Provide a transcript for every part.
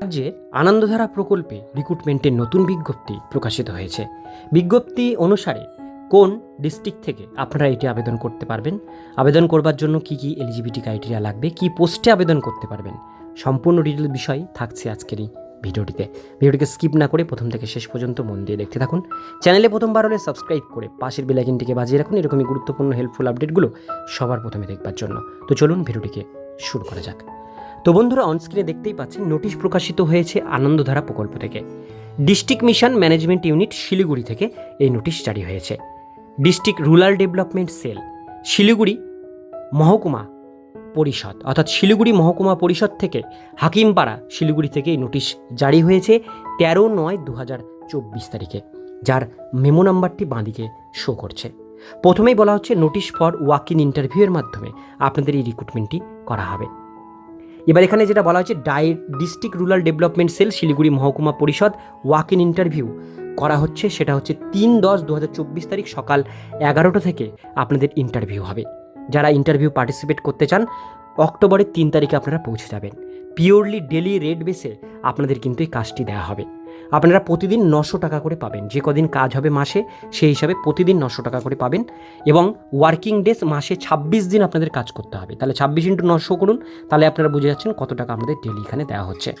রাজ্যে আনন্দধারা প্রকল্পে রিক্রুটমেন্টের নতুন বিজ্ঞপ্তি প্রকাশিত হয়েছে। বিজ্ঞপ্তি অনুসারে কোন ডিস্ট্রিক্ট থেকে আপনারা এটি আবেদন করতে পারবেন? আবেদন করবার জন্য কি কি এলিজিবিলিটি ক্রাইটেরিয়া লাগবে? কি পোস্টে আবেদন করতে পারবেন? সম্পূর্ণ ডিটেল বিষয় থাকছে আজকের এই ভিডিওটিতে। ভিডিওটিকে স্কিপ না করে প্রথম থেকে শেষ পর্যন্ত মন দিয়ে দেখতে থাকুন। চ্যানেলে প্রথমবার হলে সাবস্ক্রাইব করে পাশের বেলাইকিনটিকে বাজিয়ে রাখুন এরকমই গুরুত্বপূর্ণ হেল্পফুল আপডেটগুলো সবার প্রথমে দেখবার জন্য। তো চলুন ভিডিওটিকে শুরু করা যাক। তো বন্ধুরা অনস্ক্রিনে দেখতেই পাচ্ছেন, নোটিশ প্রকাশিত হয়েছে আনন্দধারা প্রকল্প থেকে। District mission management unit Siliguri থেকে এই নোটিশ জারি হয়েছে। District rural development cell Siliguri মহকুমা পরিষদ, অর্থাৎ শিলিগুড়ি মহকুমা পরিষদ থেকে হাকিমপাড়া, শিলিগুড়ি থেকে এই নোটিশ জারি হয়েছে তেরো নয় দু হাজার চব্বিশ তারিখে, যার মেমো নাম্বারটি বাঁদিকে শো করছে। প্রথমেই বলা হচ্ছে, নোটিশ ফর ওয়াক ইন ইন্টারভিউয়ের মাধ্যমে আপনাদের এই রিক্রুটমেন্টটি করা হবে। এবার এখানে যেটা বলা হচ্ছে die, district rural development cell, Siliguri মহকুমা পরিষদ ওয়াক ইন ইন্টারভিউ। করা হচ্ছে, সেটা হচ্ছে তিন দশ দু তারিখ সকাল এগারোটা থেকে আপনাদের ইন্টারভিউ হবে। যারা ইন্টারভিউ পার্টিসিপেট করতে চান, অক্টোবরের তিন তারিখে আপনারা পৌঁছে যাবেন। পিওরলি ডেলি রেট বেসে আপনাদের কিন্তু এই কাজটি দেওয়া হবে। আপনারা প্রতিদিন নশো টাকা করে পাবেন। যে কদিন কাজ হবে মাসে, সেই হিসাবে প্রতিদিন নশো টাকা করে পাবেন এবং ওয়ার্কিং ডেজ মাসে ছাব্বিশ দিন আপনাদের কাজ করতে হবে। তাহলে ছাব্বিশ ইন্টু নশো করুন, তাহলে আপনারা বুঝে যাচ্ছেন কত টাকা আমাদের ডেলি এখানে দেওয়া হচ্ছে।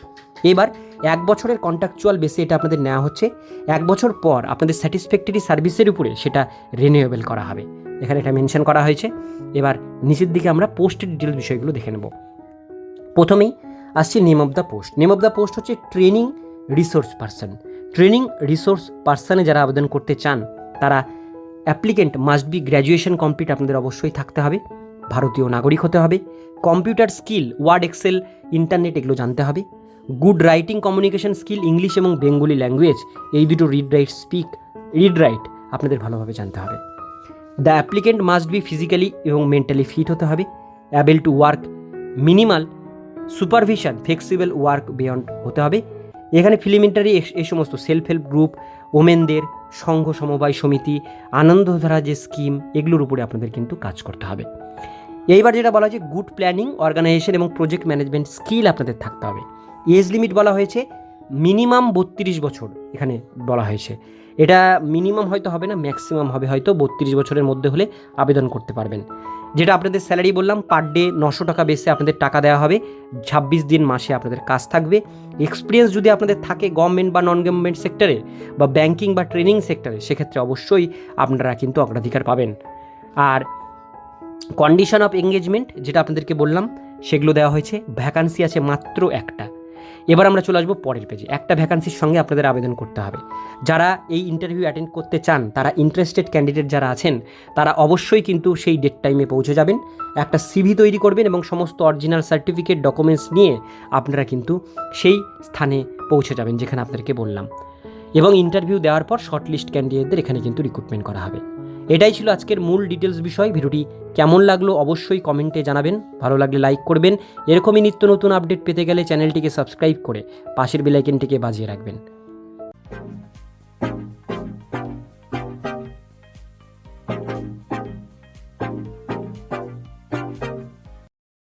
এবার এক বছরের কন্ট্রাকচুয়াল বেসে এটা আপনাদের নেওয়া হচ্ছে। এক বছর পর আপনাদের স্যাটিসফ্যাক্টরি সার্ভিসের উপরে সেটা রিনিউয়েবল করা হবে। এখানে এটা মেনশন করা হয়েছে। এবার নিচের দিকে আমরা পোস্টের ডিটেল বিষয়গুলো দেখে নেব। প্রথমেই আসছে name of the post name of the post হচ্ছে training resource person training resource পার্সনে যারা আবেদন করতে চান, তারা applicant must be graduation complete আপনাদের অবশ্যই থাকতে হবে। ভারতীয় নাগরিক হতে হবে। Computer skill word excel internet এগুলো জানতে হবে। Good writing communication skill English এবং বেঙ্গলি ল্যাঙ্গুয়েজ এই দুটো read write speak read write আপনাদের ভালোভাবে জানতে হবে। The applicant must be physically এবং মেন্টালি ফিট হতে হবে। Able to work minimal supervision, flexible work beyond হতে হবে। এখানে ফিলিমেন্টারি এই সমস্ত সেলফ হেল্প গ্রুপ, ওমেনদের, সংঘ সমবায় সমিতি, আনন্দধারা যে স্কিম, এগুলোর উপরে আপনাদের কিন্তু কাজ করতে হবে। এইবার যেটা বলা হয়েছে, গুড প্ল্যানিং, অর্গানাইজেশন এবং প্রজেক্ট ম্যানেজমেন্ট স্কিল আপনাদের থাকতে হবে। এজ লিমিট বলা হয়েছে, মিনিমাম বত্রিশ বছর এখানে বলা হয়েছে। এটা মিনিমাম হয়তো হবে না, ম্যাক্সিমাম হবে হয়তো, বত্রিশ বছরের মধ্যে হলে আবেদন করতে পারবেন। যেটা আপনাদের স্যালারি বললাম পার ডে নশো টাকা বেসে আপনাদের টাকা দেওয়া হবে। ছাব্বিশ দিন মাসে আপনাদের কাজ থাকবে। এক্সপিরিয়েন্স যদি আপনাদের থাকে গভর্নমেন্ট বা নন গভর্নমেন্ট সেক্টরে বা ব্যাংকিং বা ট্রেনিং সেক্টরে সেক্ষেত্রে অবশ্যই আপনারা কিন্তু অগ্রাধিকার পাবেন। আর কন্ডিশন অফ এঙ্গেজমেন্ট যেটা আপনাদেরকে বললাম, সেগুলো দেওয়া হয়েছে। ভ্যাকান্সি আছে মাত্র একটা। এবার আমরা চলে আসব পরের পেজে একটা ভ্যাকান্সির সঙ্গে আপনাদের আবেদন করতে হবে। যারা এই ইন্টারভিউ অ্যাটেন্ড করতে চান, তারা ইন্টারেস্টেড ক্যান্ডিডেট যারা আছেন, তারা অবশ্যই কিন্তু সেই ডেট টাইমে পৌঁছে যাবেন। একটা সিভি তৈরি করবেন এবং সমস্ত অরিজিনাল সার্টিফিকেট ডকুমেন্টস নিয়ে আপনারা কিন্তু সেই স্থানে পৌঁছে যাবেন যেখানে আপনাদেরকে বললাম। এবং ইন্টারভিউ দেওয়ার পর শর্ট লিস্ট ক্যান্ডিডেটদের এখানে কিন্তু রিক্রুটমেন্ট করা হবে। এটাই ছিল আজকের মূল ডিটেলস বিষয়। ভিডিওটি কেমন লাগল অবশ্যই কমেন্টে জানাবেন। ভালো লাগলে লাইক করবেন। এরকমই নিত্য নতুন আপডেট পেতে গেলে চ্যানেলটিকে সাবস্ক্রাইব করে পাশের বেলাইকেনটিকে বাজিয়ে রাখবেন।